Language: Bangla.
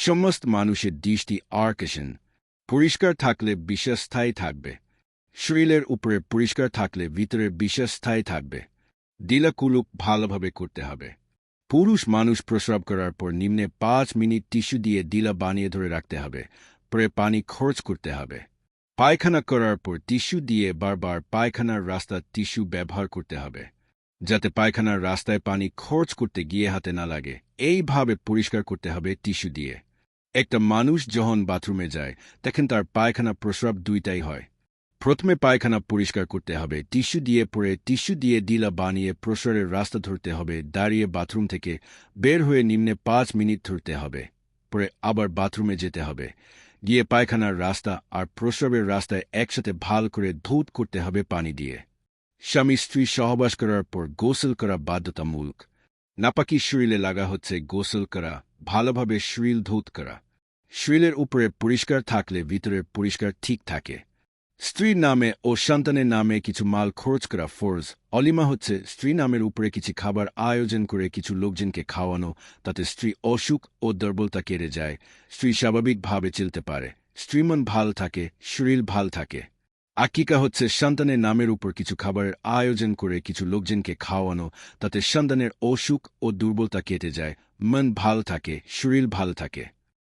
সমস্ত মানুষের দৃষ্টি আকর্ষণ পরিষ্কার থাকলে বিশ্বাস স্থায়ী থাকবে। শরীরের উপরে পরিষ্কার থাকলে ভিতরে বিশ্বাস স্থায়ী থাকবে। দিলাকুলুক ভালোভাবে করতে হবে। পুরুষ মানুষ প্রস্রাব করার পর নিম্নে পাঁচ মিনিট টিস্যু দিয়ে দিলা বানিয়ে ধরে রাখতে হবে। পরে পানি খরচ করতে হবে। পায়খানা করার পর টিস্যু দিয়ে বারবার পায়খানার রাস্তা টিস্যু ব্যবহার করতে হবে, যাতে পায়খানার রাস্তায় পানি খরচ করতে গিয়ে হাতে না লাগে। এইভাবে পরিষ্কার করতে হবে টিস্যু দিয়ে। একটা মানুষ যখন বাথরুমে যায়, তখন তার পায়খানা প্রস্রাব দুইটাই হয়। প্রথমে পায়খানা পরিষ্কার করতে হবে, টিস্যু দিয়ে পরে টিস্যু দিয়ে দিলা বানিয়ে প্রসারের রাস্তা ধরতে হবে, দাঁড়িয়ে বাথরুম থেকে বের হয়ে নিম্নে পাঁচ মিনিট ধরতে হবে, পরে আবার বাথরুমে যেতে হবে। গিয়ে পায়খানার রাস্তা আর প্রস্রাবের রাস্তায় একসাথে ভালো করে ধৌত করতে হবে পানি দিয়ে। স্বামী স্ত্রী সহবাস করার পর গোসল করা বাধ্যতামূলক। নাপাকি শরীরে লাগা হচ্ছে গোসল করা, ভালোভাবে শরীর ধৌত করা। শরীরের উপরে পরিষ্কার থাকলে ভিতরে পরিষ্কার ঠিক থাকে। স্ত্রীর নামে ও সন্তানের নামে কিছু মাল খরচ করা ফোর্স অলিমা হচ্ছে স্ত্রী নামের উপরে কিছু খাবার আয়োজন করে কিছু লোকজনকে খাওয়ানো, তাতে স্ত্রী অসুখ ও দুর্বলতা কেড়ে যায়। স্ত্রী স্বাভাবিকভাবে চলতে পারে। স্ত্রীমন ভালো থাকে, শরীর ভালো থাকে। আকিকা হচ্ছে সন্তানের নামের উপর কিছু খাবারের আয়োজন করে কিছু লোকজনকে খাওয়ানো। তাতে সন্তানের অসুখ ও দুর্বলতা কেটে যায়। মন ভালো থাকে, শরীর ভালো থাকে।